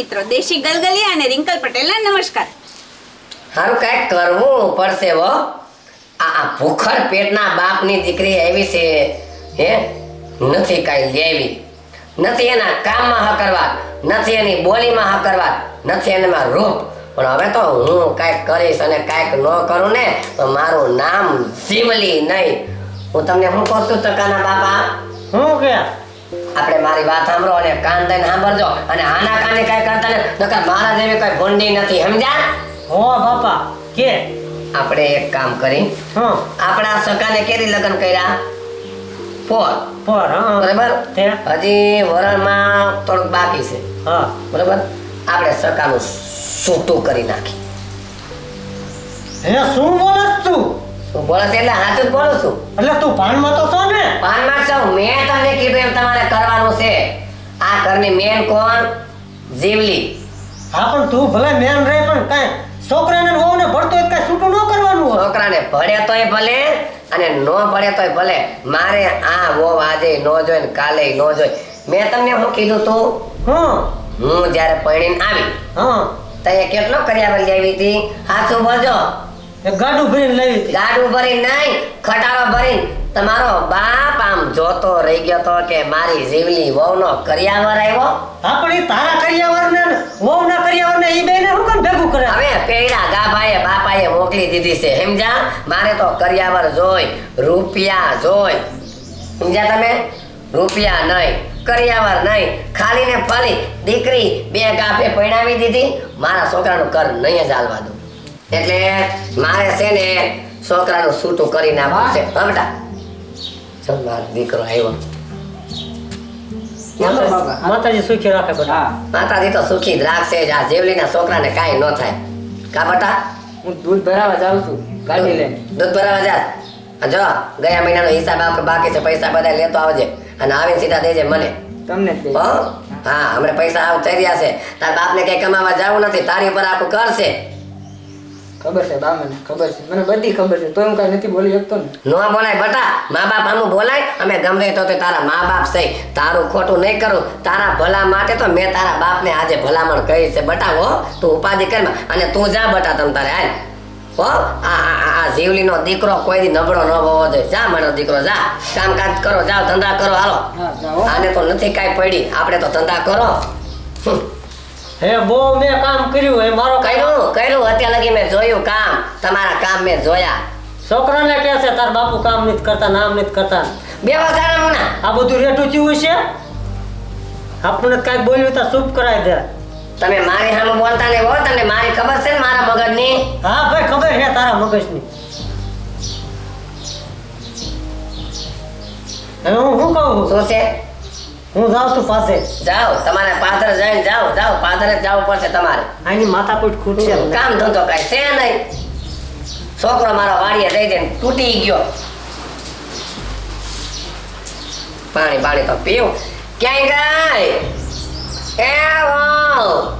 મિત્રો દેશી ગલગલિયા અને રિંકલ પટેલના નમસ્કાર. હારું કાંઈક કરવું પડશે હો. આ ભૂખર પેટના બાપની દીકરી આવી છે. હે? નથી કાંઈ લેવી. નથી એના કામમાં હકરવા નથી એની બોલીમાં હકરવા નથી એનામાં રૂપ. પણ હવે તો હું કાંઈક કરીશ અને કાંઈક ન કરું ને તો મારું નામ જીવલી નહીં. હું તમને શું કહું છું ચકાના બાપા? હું કે આપણે મારી વાત સાંભળો અને કાન દઈને સાંભળજો. અને આના કાને કઈ કરતા ને નકર મારા જેવી કઈ ભૂંડી નથી સમજ્યા? હો બાપા કે? આપણે એક કામ કરી. હા. આપણા સકાને કેરી લગ્ન કર્યા? પોર. પર હા બરાબર? હજી વરણમાં થોડુંક બાકી છે. હા. બરાબર? આપણે સકાનું સૂટું કરી નાખી. હે શું બોલસ તું? શું બોલે છે એટલે સાચું જ બોલું છું. એટલે તું ભાનમાં તો છો ને? મેં તમને કીધું એમ તમારે કરવાનું છે. આ ઘરની મેન કોણ? જીવલી. હા પણ તું ભલે મેન રહે પણ કાંઈ છોકરાને વહુને ભળતો હોય તો છૂટું ન કરવાનું છોકરાને ભળે તોય ભલે અને નો ભળે તોય ભલે. મારે આ વો આજે નો જોઈ ને કાલે નો જોઈ. મેં તમને શું કીધું તું? હા. હું જ્યારે પરણીને આવી હા. તઈએ કેટલો કર્યા લેવી હતી? સાચું બોલજો. ગાડું ભરીને લઈ ગાડું ભરીને નહીં ખટારો ભરીને. તમારો બાપ આમ જોતો રહી ગયો તો કે મારી જીવલી વહુનો કર્યાવર આવ્યો. હા પણ એ તારા કરિયાવર ને વહુના કરિયાવરને ઈ બેયને હું કેમ ભેગું કરે? હવે પેડા ગાભાએ બાપાએ મોકલી દીધી છે સમજ્યા? મારે તો કર્યાવર જોઈ રૂપિયા જોઈ. સમજ્યા તમે? રૂપિયા નહીં કર્યાવર નહીં. ખાલી ને ફાલી દીકરી બે ગાફે પરણાવી દીધી. મારા છોકરાનું ઘર નહીં જ હાલવા દઉં. એટલે મારે છે ને છોકરાનું છૂટું કરી નાખવું છે. ચલ મારો દીકરો આવ્યો. માતાજી સુખી રાખે બધા. માતાજી તો સુખી જ રાખશે જ. આ જેવલીના છોકરાને કાંઈ ન થાય. કા બટા? હું દૂધ ભરાવા જાઉં છું. ગાડી લઈને. દૂધ ભરાવા જા. જો ગયા મહિનાનો હિસાબ આપણે બાકી છે. પૈસા બધા લેતો આવજે. અને આવીને સીધા દેજે મને. તમને. હો. હા હમણાં પૈસા આવ થઈ રહ્યા છે. તાર બાપને કઈ કમાવા જવું નથી. તારી ઉપર આખું કરશે. ખબર છે બા મને ખબર છે. મને બધી ખબર છે. તો હું કાંઈ નથી બોલી શકતો ને? નો બોલાય બટા. મા બાપ આનું બોલાય અમે ગમે તો તે તારા મા બાપ છે. તારું ખોટું નહીં કરું. તારા ભલા માટે તો મેં તારા બાપને આજે ભલામણ કરી છે. બટા હો તું ઉપાધિ કર અને તું જા બટા તમ તારે હાલ. હો આ આ જીવલીનો દીકરો કોઈ દી નબળો ન હોવો જોઈએ. જા મારો દીકરો જા. કામકાજ કરો જાઓ ધંધા કરો હાલો. આને તો નથી કાંઈ પડી. આપણે તો ધંધા કરો. હમ. હે બહુ મેં કામ કર્યું હે મારો કર્યું કર્યું. અત્યાર લગી મેં જોયું કામ. તમારા કામ મેં જોયા. છોકરાને કહે છે તાર બાપુ કામ નથી કરતા નામ નથી કરતા. બે વસાણા મુના. આ બધું રેટું ચીવું છે આપણે કાંઈક બોલ્યું તો ચૂપ કરાવી દે. તમે મારી સામે બોલતા નહીં હો તમને મારી ખબર છે ને મારા મગજની? હા ભાઈ ખબર છે તારા મગજની. હવે હું શું કહું? શું છે? હું જાઉં છું પાસે જાઓ તમારે પાદર જઈને જાઓ જાઓ પાદરે જ જવું પડશે તમારે. આની માથા કોઈ ખૂટશે. કામ ધંધો કઈ છે નહીં. છોકરો મારો વાડીએ જઈ દે તૂટી ગયો. પાણી પાણી તો પીવું. ક્યાંય ગઈ એ વહુ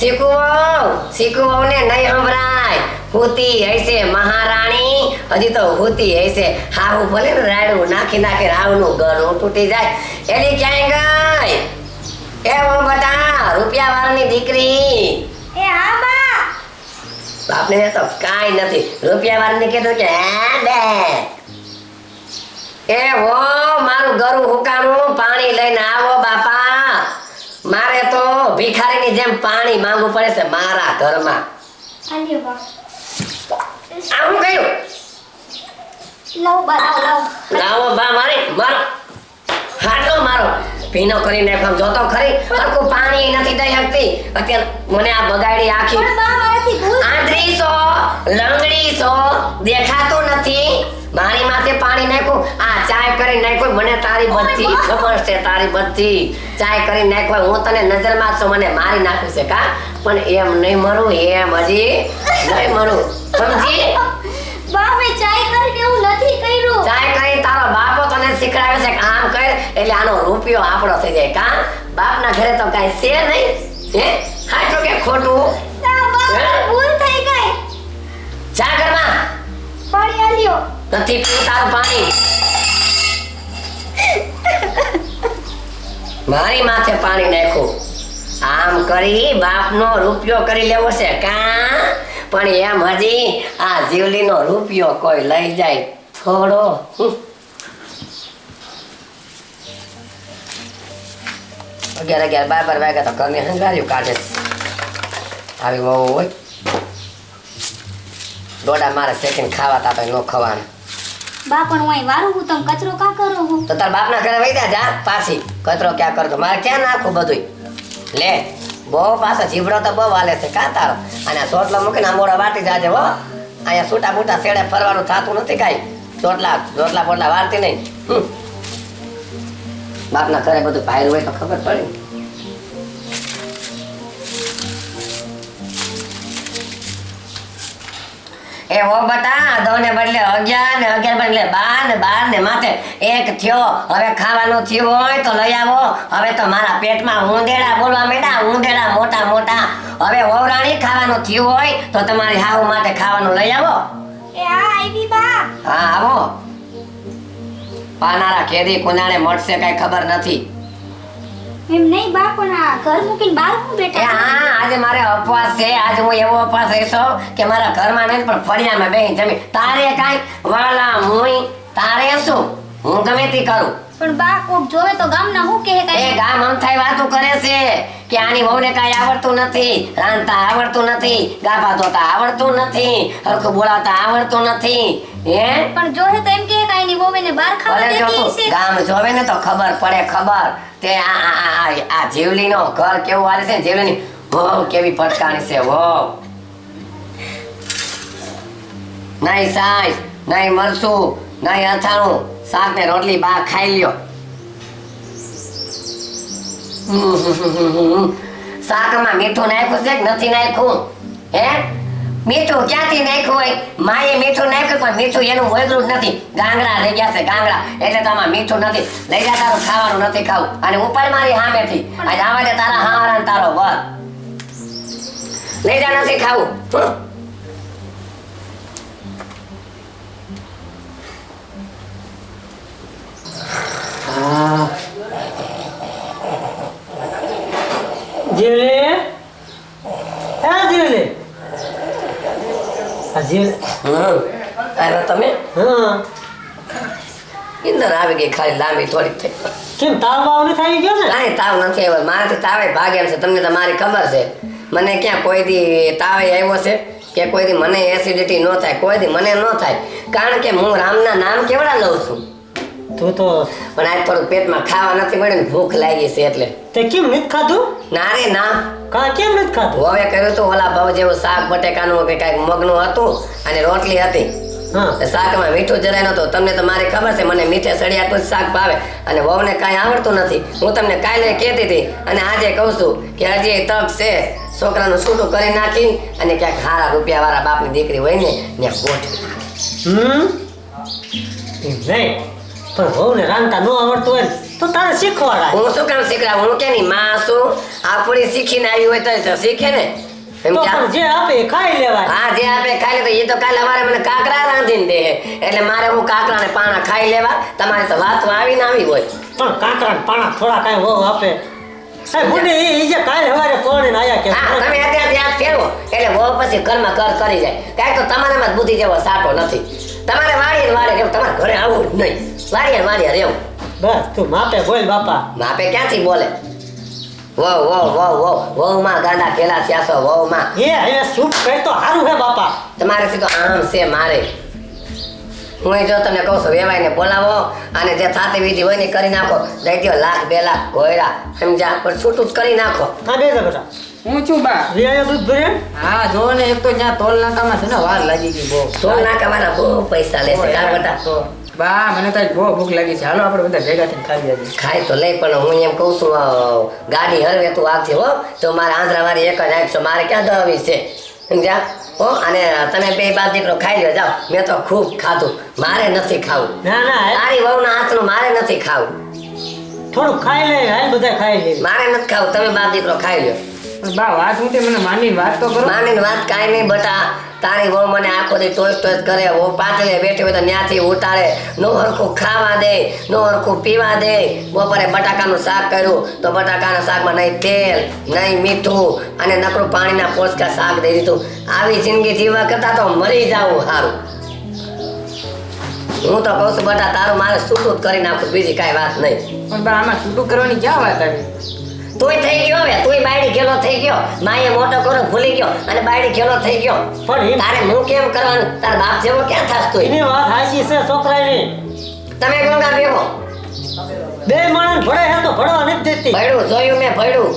શીખુ વહુ શીખુ ને નહીં સંભળાય હુતી હૈસે મહારાણી. હજી તો હુતી હૈસે હાહુ ભલે ને રાડું નાખી નાખી રાવનું ગળું તૂટી જાય. એની ક્યાંય ગઈ? એ હું બટા રૂપિયા વાળની દીકરી. એ હા બા. બાપને તો કાંઈ નથી. રૂપિયા વાળની કીધું કે હા બે. એ હો મારું ગરું હુકામું પાણી લઈને આવો બાપા. ભિખારીની જેમ પાણી માંગવું પડે છે મારા ઘરમાં. આવું આ કહ્યું બા લવ લવ. લાવો બા મારી મારો. હાટો મારો. ભીનો કરીને જોતો ખરી. હરખું પાણી નથી દઈ શકતી. અત્યારે મને આ બગાડી આખી મારાથી ભૂલ. આંધળી છો લંગડી છો દેખાતું નથી. મારી માથે પાણી નાખો આ ચાય કરી નાખો મને તારી બધી ખબર છે તારી બધી. ચાય કરી નાખો હું તને નજરમાં છું મને મારી નાખ્યું છે કા? પણ એમ નહીં મરું એમ હજી નહીં મરું. સમજી? બાપે ચાય કરીને એવું નથી કર્યું. ચાય કરી તારો બાપો તને શીખડાવે છે કે આમ કર. એટલે આનો રૂપિયો આપણો થઈ જાય કા? બાપના ઘરે તો કાંઈ છે નહીં. હે? સાચું કે ખોટું? ભૂલ થઈ ગઈ. જા ઘરમાં. પાણી આલ્યો. નથી પીવું તારું પાણી. મારી માથે પાણી નાખ્યું. આમ કરી બાપનો રૂપિયો કરી લેવો છે. કા? પણ એમ હજી આ જીવલીનો રૂપિયો કોઈ લઈ જાય. થોડો. અગિયાર અગિયાર બાર બાર વાગ્યા તો ઘરની હંગાર્યું કાઢે. આવી વહુ હોય. દોડા મારે શેકીને ખાવા તા ન ખવાનું. બા પણ હું વારું હું તમે કચરો કા કરો હું તો તાર બાપના ઘરે વહી જા પાછી. કચરો ક્યાં કરતો મારે ક્યાં નાખું બધું લે બહુ પાછો જીવડો તો બહુ હાલે છે કા તારો? અને ચોટલો મૂકીને આંબોડા વાટી જાજે હો. અહીંયા છૂટા બૂટા શેડે ફરવાનું થતું નથી કાંઈ. ચોટલા ચોટલા પોટલા વાળતી નહીં. બાપના ઘરે બધું ભાઈ હોય તો ખબર પડે. એ હો બટા દો ને બદલે અગિયાર ને અગિયાર બદલે બાર ને બાર ને માથે એક થયો. હવે ખાવાનું થયું હોય તો લઈ આવો. હવે તો મારા પેટમાં ઊંધેડા બોલવા માંડ્યા ઊંધેડા મોટા મોટા. હવે વવરાણી ખાવાનું થયું હોય તો તમારી હાવ માટે ખાવાનું લઈ આવો. એ આ બા. હા આવો. પાનારા કેદી કુનાણે મળશે કઈ ખબર નથી. એમ નહીં બા પણ આ ઘર મૂકીને બહાર હું એ બેઠા હા આજે મારે અપવાસ છે આજે હું એવો અપવાસ રહેશો કે મારા ઘરમાં નહીં પણ ફળિયામાં બેહી જમી તારે કાંઈ વાલા મુઈ તારે શું? હું ગમે તે કરું. પણ બા કોક જોવે તો ગામના હું કહે એ કાંઈ ગામ અમથાઈ વાતો કરે છે કે આની વહુને કાંઈ આવડતું નથી રાંધતા આવડતું નથી ગાભા ધોતા આવડતું નથી હરખું બોલાવતા આવડતું નથી હે? પણ જોહે તો એમ કહે કાંઈ નહીં વહુ એને બહાર ખાવા દેતી હશે ગામ જોવે ને તો ખબર પડે ખબર. તે આ આ આ- જીવલીનો ઘર કેવું હાલે છે જીવલીની? વહુ કેવી ફટકાણી છે વહુ નહીં સાસ નહીં મરસું નહીં અથાણું. શાક ને રોટલી બા ખાઈ લ્યો. શાકમાં મીઠું નાખ્યું છે કે નથી નાખ્યું? હે? મીઠું ક્યાંથી નાખ્યું હોય? માએ મીઠું નાખ્યું, પણ મીઠું એનું વળગરું નથી. ગાંગડા રહી ગયા છે ગાંગડા એટલે તો આમાં મીઠું નથી. લઈ જા તારું, ખાવાનું નથી ખાવું. અને ઉપર મારી સામેથી આજે આવા દે તારા હારા તારો વર. લઈ જા, નથી ખાવું. જીવલે હા જીવલે હા જીવલે આવ્યા તમે? હા. ઇંદર આવી ગઈ ખાલી લાંબી થોડીક થઈ. કેમ તાવ બાવ આવી ગયો ને? કાંઈ તાવ નથી આવ્યો. મારાથી તાવે ભાગે એમ છે. તમને તો મારી ખબર છે. મને ક્યાં કોઈ દી તાવે આવ્યો છે? કે કોઈ દી મને એસિડિટી ન થાય. કોઈ દી મને ન થાય. કારણ કે હું રામના નામ કેવડા લઉં છું? તું તો પણ આજ થોડું પેટમાં ખાવા નથી મળ્યું ને ભૂખ લાગી છે એટલે. તે કેમ નથી ખાધું? ના રે ના. કા કેમ નથી ખાધું? હવે કર્યું તો ઓલા ભાવ જેવું શાક બટેકાનું કે કાંઈક મગનું હતું અને રોટલી હતી. શાકમાં મીઠું જરાય નહોતું. તમને તો મારી ખબર છે મને મીઠે સળિયાતું જ શાક ભાવે અને વહુને કાંઈ આવડતું નથી. હું તમને કાલે કહેતી હતી અને આજે કહું છું કે હજી તક છે છોકરાનું છૂટું કરી નાખી અને ક્યાંક હારા રૂપિયા વાળા બાપની દીકરી હોય ને ત્યાં ગોઠવી નાખી. હમ? નહીં. પણ વહુને રાંધતા ન આવડતું હોય ને તો તારે શીખવાડાય હું શું કામ શીખડાવું હું કેની માં છું? આપણી શીખીને આવી હોય તો શીખે ને. જે આપે ખાઈ લેવાય. હા જે આપે ખાઈ લે તો એ તો કાલે અમારે મને કાકરા રાંધીને દે એટલે મારે હું કાકરા ને પાણા ખાઈ લેવા. તમારે તો આવીને આવી હોય. પણ કાકરા ને પાણા થોડા કાંઈ વહુ આપે. બુડી એ જે કાલ હવારે પરણીને આયા કે હા તમે અત્યારે યાદ ફેરવો એટલે વહુ પછી ઘરમાં કર કરી જાય. કાંઈ તો તમારામાં બુદ્ધિ જેવો સાટો નથી. તમારે વાળી વાળે રહેવું. તમારે ઘરે આવવું જ નહીં. વાળીએ વાળી રહેવું. બસ તું માપે બોલ બાપા. માપે ક્યાંથી બોલે? વો વો વો વો વો માં ગાંડા કેલા થયા છો વો માં એ એ સૂટ કર તો સારું હે બાપા. તમારેથી તો આમ છે મારે. હું જો તમને કહું છું વેવાઈને બોલાવો અને જે થાતી વિધિ હોય ને કરી નાખો. દઈ દો લાખ બે લાખ ગોયરા સમજા પણ છૂટું જ કરી નાખો. હા બે બેટા હું છું બા. રિયા દૂધ ભરે? હા જો ને એક તો ત્યાં ટોલ નાકામાં છે ને વાર લાગી ગઈ બહુ. ટોલ નાકાવાળા બહુ પૈસા લેશે કા બટા? તો બા મને તો બહુ ભૂખ લાગી છે. હાલો આપણે બધા ભેગા થઈને ખાઈ જઈએ ખાય તો લઈ પણ હું એમ કહું છું ગાડી હરવે તું આવતી હો. તો મારે આંધ્રા વાળી એક જ આપશો મારે ક્યાં દવાવી છે? સમજ્યા હો. અને તમે બે બાર દીકરો ખાઈ લ્યો જાઓ. મેં તો ખૂબ ખાધું. મારે નથી ખાવું. ના ના. તારી વહુના હાથનું મારે નથી ખાવું. થોડું ખાઈ લે હાલ બધા ખાઈ લે. મારે નથી ખાવું. તમે બાર દીકરો ખાઈ પણ બા વાત હું તે મને માની વાત તો કરો. માની વાત કાંઈ નહીં બટા તારી વહુ મને આખો દી ટોસ ટોસ કરે. વહુ પાટલે બેઠી હોય તો ન્યાથી ઉતારે. નો હરખું ખાવા દે નો હરખું પીવા દે. બપોરે બટાકાનું શાક કર્યું તો બટાકાના શાકમાં નહીં તેલ નહીં મીઠું અને નકરું પાણીના પોચકા શાક દઈ દીધું. આવી જિંદગી જીવવા કરતા તો મરી જાવું સારું હું તો કહું છું બટા તારું મારે છૂટું જ કરી નાખું બીજી કાંઈ વાત નહીં. પણ આમાં છૂટું કરવાની ક્યાં વાત આવી? તોય થઈ ગયો હવે તોય બાયડી ગેલો થઈ ગયો. માએ મોટો કરો ભૂલી ગયો અને બાયડી ગેલો થઈ ગયો. પણ તારે હું કેમ કરવાનું? તાર બાપ જેવો ક્યાં થાસ તું? એની વાત હાચી છે છોકરાની. તમે ગંગા બેહો. બે માણસ ભળે છે તો ભળવા નથી દેતી. ભળ્યું જોયું મેં ભળ્યું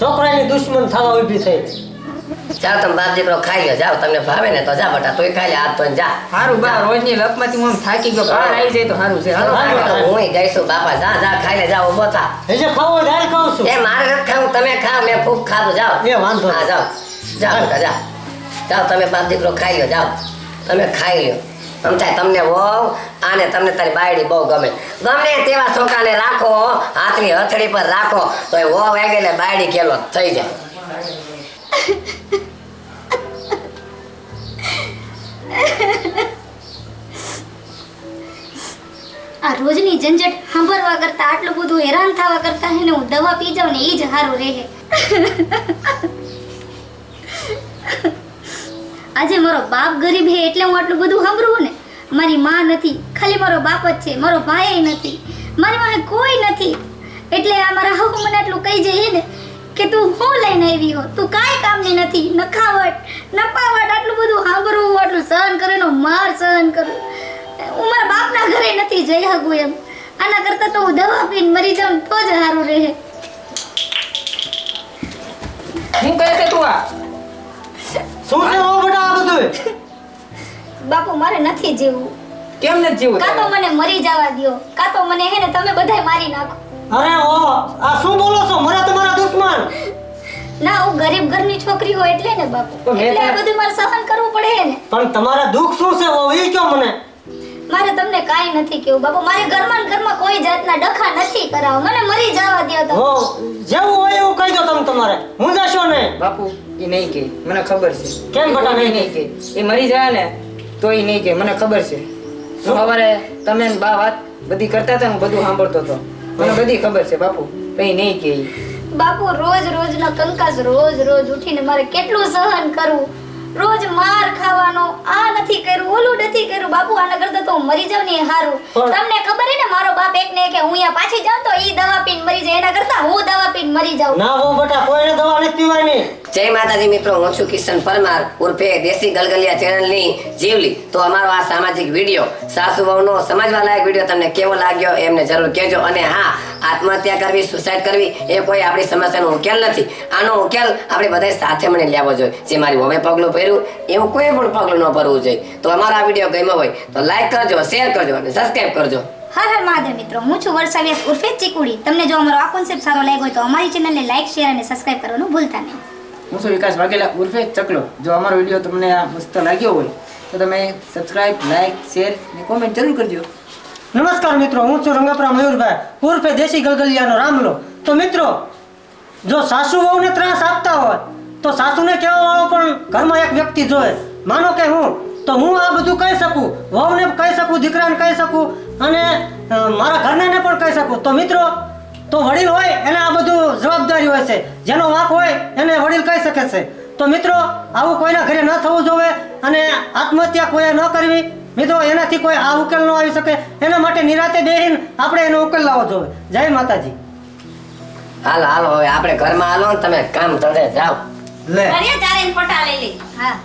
છોકરાની દુશ્મન થવા ઊભી થઈ. જાઓ તમે બાપ દીકરો ખાઈ લો જાઓ તમને ભાવે ને તો જા બટા તોય ખાઈ લે હાથ તો જા. સારું બા રોજની લપમાંથી હું થાકી ગયો બહાર આવી જાય તો સારું છે. હું ગઈશું બાપા જા જા ખાઈ લે જાઓ ઊભો થા. હજે ખાવો હોય કહું છું. એ મારે નથી ખાવું તમે ખાવ મેં ખૂબ ખાધું જાઓ. એ વાંધો હા. જાઓ. જાઓ બેટા જાઓ. જાઓ તમે બાપ દીકરો ખાઈ લો જાઓ. તમે ખાઈ લો સમજાય? થાય તમને વહુ આને તમને તારી બાયડી બહુ ગમે. ગમે તેવા છોકરાને રાખો હાથની હથડી પર રાખો તો એ વહુ વાગે એટલે બાયડી કેલો થઈ જાય. આ રોજની ઝંઝટ સાંભળવા કરતા આટલું બધું હેરાન થવા કરતા હે ને હું દવા પી જાઉં ને એ જ સારું રહે. આજે મારો બાપ ગરીબ હે એટલે હું આટલું બધું સાંભળું ને? મારી માં નથી, ખાલી મારો બાપ જ છે, મારો ભાઈ નથી, મારી પાસે કોઈ નથી. એટલે આ મારા હક મને આટલું કહી જાય ને તું હું લઈને આવી હો તું કાંઈ કામની નથી. નખાવટ નપાવટ આટલું બધું સાંભળવું આટલું સહન કરેલો માર સહન કરું. હું મારા બાપના ઘરે નથી જઈ શકું એમ. આના કરતાં તો હું દવા પીને મરી જાઉં તો જ સારું રહે. હું કહે છે તું આ? શું છે ઓ બેટા આ બધું? બાપુ મારે નથી જીવવું. કેમ નથી જીવવું કાં તો મને મરી જવા દ્યો. કાં તો મને હે ને તમે બધાય મારી નાખો. અરે ઓ આ શું બોલો છો? મને તમારા દુશ્મન. ના હું ગરીબ ઘરની છોકરી હોય એટલે ને બાપુ. તો એટલે આ બધું મારે સહન કરવું પડે ને. પણ તમારા દુઃખ શું છે? ઓ એ કયો મને? મારે તમને કાંઈ નથી કેવું બાપુ. મારે ઘરમાં ઘરમાં કોઈ જાતના ડખા નથી કરાવ મને મરી જવા દ્યો તો. હો જેવું હોય એવું કહી દો તમે તમારે. હું જશો ને? બાપુ એ નહીં કે મને ખબર છે. કેમ બટા નહીં નહીં કે એ મરી જાય ને તો એ નહીં કે મને ખબર છે. હું સવારે તમે બા વાત બધી કરતા હતા હું બધું સાંભળતો હતો. મને બધી ખબર છે બાપુ. કઈ નહીં કે. બાપુ રોજ રોજનો કંકાસ રોજ રોજ ઉઠીને મારે કેટલું સહન કરવું? રોજ માર ખાવાનો આ નથી કર્યું ઓલું નથી કર્યું. બાપુ આના કરતા તો હું મરી જાઉં ને હારું. તમને ખબર હે ને મારો બાપ એક ને કે હું અહીંયા પાછી જાઉં તો ઈ દવા પીને મરી જાય. એના કરતા હું દવા પીને મરી જાઉં. ના હો બેટા કોઈને દવા નથી પીવાની. જય માતાજી મિત્રો, હું છું કિશન પરમાર, ઉર્ફે દેશી ગલગલિયા ચેનલની જીવલી. તો અમારો આ સામાજિક વીડિયો, સાસુ વહુનો સમજવા લાયક વીડિયો તમને કેવો લાગ્યો એમને જરૂર કહેજો. અને હા, આત્મહત્યા કરવી સુસાઇડ કરવી, એ કોઈ આપણી સમસ્યાનો ઉકેલ નથી. આનો ઉકેલ આપણે બધા સાથે મને લેવો જોઈએ. જે મારી હવે પગલું ભર્યું, એવું કોઈ પણ પગલું ન ભરવું જોઈએ. તો અમારો આ વીડિયો ગમ્યો હોય, તો લાઈક કરજો શેર કરજો અને સબસ્ક્રાઇબ કરજો. હર હર મહાદેવ મિત્રો, હું છું વર્ષા વ્યાસ ઉર્ફે ચીકુડી. તમને જો અમારો આ કોન્સેપ્ટ સારો લાગ્યો હોય તો અમારી ચેનલને લાઈક શેર અને સબસ્ક્રાઈબ કરવાનું ભૂલતા નહીં. હું છું વિકાસ વાઘેલા ઉર્ફે ચકલો. જો અમારો વીડિયો તમને આ મસ્ત લાગ્યો હોય, તો તમે સબસ્ક્રાઇબ લાઈક શેર અને કોમેન્ટ જરૂર કરજો. નમસ્કાર મિત્રો, હું છું રંગાપરા મયુરભાઈ, ઉર્ફે દેશી ગલગલિયાનો રામલો. તો મિત્રો, જો સાસુ વહુને ત્રાસ આપતા હોય, તો સાસુને કહેવાવાળો પણ ઘરમાં એક વ્યક્તિ જોઈએ માનો કે હું, તો હું આ બધું કહી શકું, વહુને કહી શકું, દીકરાને કહી શકું, અને મારા ઘરનાને પણ કહી શકું. તો મિત્રો, તો વડીલ હોય છે. જેનો વાંક હોય એને વડીલ કહી શકે છે. તો મિત્રો આવું કોઈના ઘરે ન થવું જોવે અને આત્મહત્યા કોઈએ ન કરવી મિત્રો એનાથી કોઈ આ ઉકેલ ન આવી શકે. એના માટે નિરાતે બેહીને આપણે એનો ઉકેલ લાવવો જોવે. જય માતાજી. હાલો હાલો હવે આપણે ઘરમાં હાલો ને તમે કામ ધંધે જાઓ. લે. અરે ચારે પટા લઈ લે. હા.